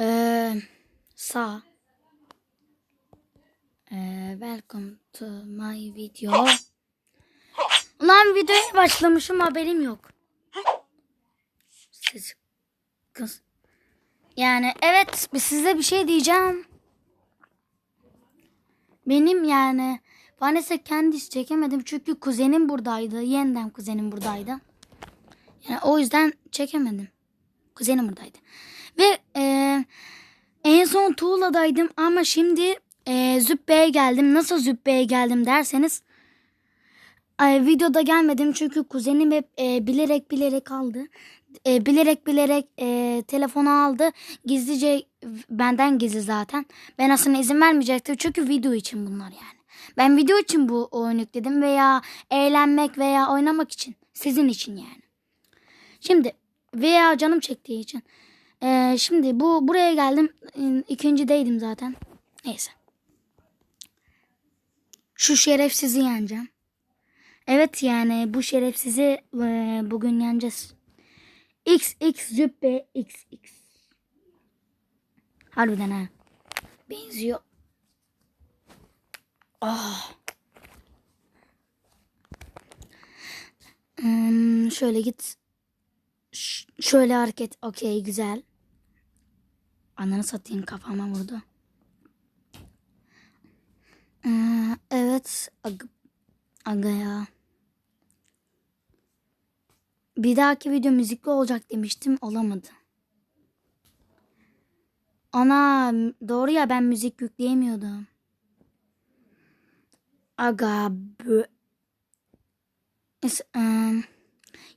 Ee, sağ. Ee, welcome to my video. Ulan videoya başlamışım haberim yok. Siz kız. Yani evet size bir şey diyeceğim. Benim yani Vanessa kendisi çekemedim çünkü kuzenim buradaydı. Yeniden kuzenim buradaydı. Yani o yüzden çekemedim. Kuzenim buradaydı. Ve e, en son Tuğla'daydım ama şimdi e, Zübbe'ye geldim. Nasıl Zübbe'ye geldim derseniz e, videoda gelmedim çünkü kuzenim hep e, bilerek bilerek aldı. E, bilerek bilerek e, telefonu aldı. Gizlice benden gizli zaten. Ben aslında izin vermeyecektim çünkü video için bunlar yani. Ben video için bu oyunu yükledim veya eğlenmek veya oynamak için. Sizin için yani. Şimdi veya canım çektiği için. Ee, şimdi bu buraya geldim. İkincideydim zaten. Neyse. Şu şerefsizi yeneceğim. Evet yani bu şerefsizi e, bugün yeneceğiz. XX züppe XX. Harbiden ha. Benziyor. Ah. Hmm, şöyle git. Şöyle hareket. Okey güzel. Ananı satayım kafama vurdu. Ee, evet. Aga, aga ya. Bir dahaki video müzikli olacak demiştim. Olamadı. Ana doğru ya ben müzik yükleyemiyordum. Aga bö. Es- em,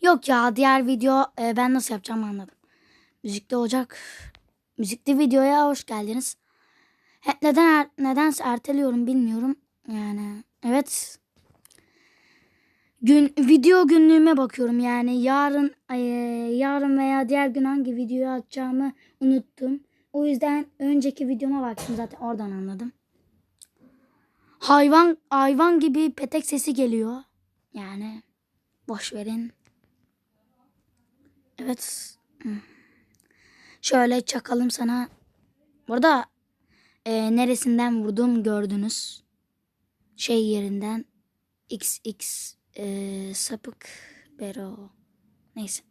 Yok ya diğer video e, ben nasıl yapacağım anladım. Müzikli olacak. Müzikli videoya hoş geldiniz. He, neden er, nedense erteliyorum bilmiyorum. Yani evet. Gün video günlüğüme bakıyorum yani yarın e, yarın veya diğer gün hangi videoyu atacağımı unuttum. O yüzden önceki videoma baktım zaten oradan anladım. Hayvan hayvan gibi petek sesi geliyor. Yani boş verin. Evet. Şöyle çakalım sana. Burada e, neresinden vurdum gördünüz. Şey yerinden XX e, sapık bero. Neyse.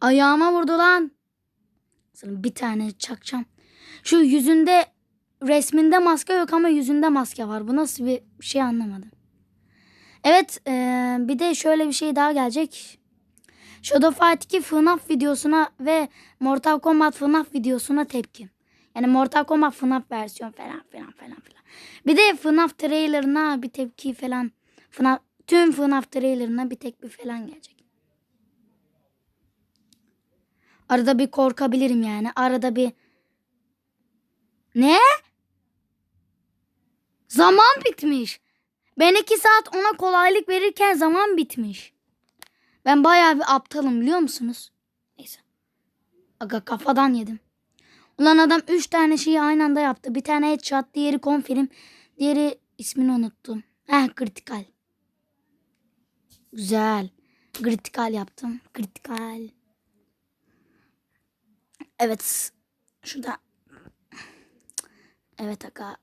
Ayağıma vurdu lan. Sana bir tane çakacağım. Şu yüzünde resminde maske yok ama yüzünde maske var. Bu nasıl bir şey anlamadım. Evet e, bir de şöyle bir şey daha gelecek. Shadow Fight 2 FNAF videosuna ve Mortal Kombat FNAF videosuna tepki. Yani Mortal Kombat FNAF versiyon falan filan falan filan. Bir de FNAF trailerına bir tepki falan. FNAF, tüm FNAF trailerına bir tek bir falan gelecek. Arada bir korkabilirim yani. Arada bir... Ne? Zaman bitmiş. Ben iki saat ona kolaylık verirken zaman bitmiş. Ben bayağı bir aptalım biliyor musunuz? Neyse. Aga kafadan yedim. Ulan adam üç tane şeyi aynı anda yaptı. Bir tane headshot, diğeri konfirm, diğeri ismini unuttum. Heh kritikal. Güzel. Kritikal yaptım. Kritikal. Evet. Şurada. Evet aga.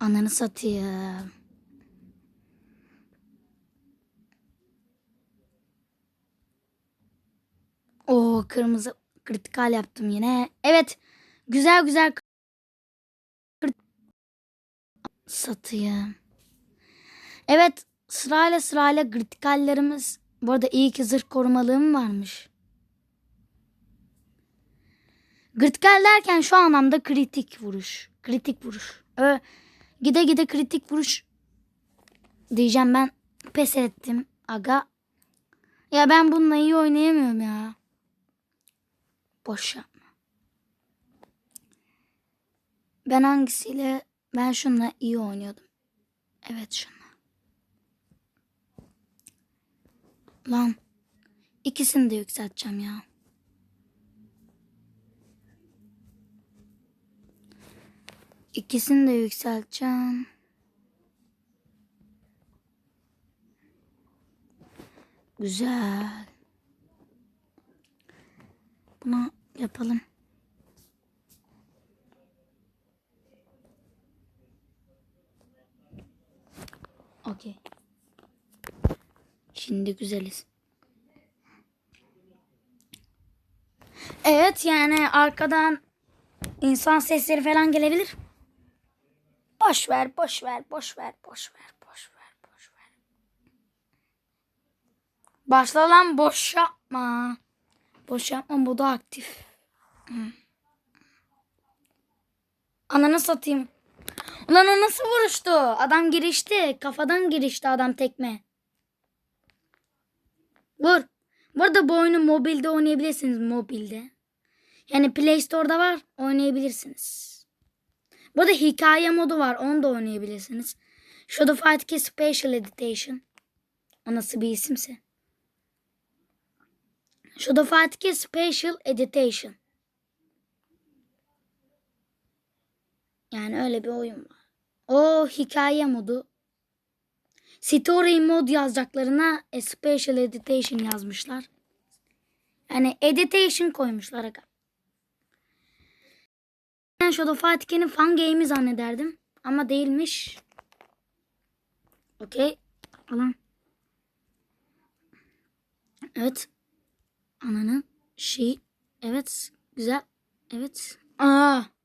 Ananı satayım. O kırmızı kritikal yaptım yine. Evet. Güzel güzel satayım. Evet. Sırayla sırayla kritikallerimiz. Bu arada iyi ki zırh korumalığım varmış. Kritikal derken şu anlamda kritik vuruş. Kritik vuruş. Ö, gide gide kritik vuruş diyeceğim ben. Pes ettim. Aga. Ya ben bununla iyi oynayamıyorum ya. Boş yapma. Ben hangisiyle? Ben şunla iyi oynuyordum. Evet şunla. Lan. ikisini de yükselteceğim ya. İkisini de yükselteceğim. Güzel. Bunu yapalım. Okey. Şimdi güzeliz. Evet yani arkadan insan sesleri falan gelebilir. Boş ver, boş ver, boş ver, boş ver, boş ver, boş ver. Başla lan boş yapma. Boş yapma bu da aktif. Ananı satayım. Ulan o nasıl vuruştu? Adam girişti. Kafadan girişti adam tekme. Vur. Bu arada bu oyunu mobilde oynayabilirsiniz. Mobilde. Yani Play Store'da var. Oynayabilirsiniz. Bu arada hikaye modu var. Onu da oynayabilirsiniz. Shadow Fight 2 Special Edition. O nasıl bir isimse. Shadow Fight 2 Special Edition. Yani öyle bir oyun var. O hikaye modu. Story mod yazacaklarına a special editation yazmışlar. Yani editation koymuşlar aga. Ben Shadow 2'nin fan game'i zannederdim. Ama değilmiş. Okey. Alan. Evet. Ananın şey. Evet. Güzel. Evet. Aa.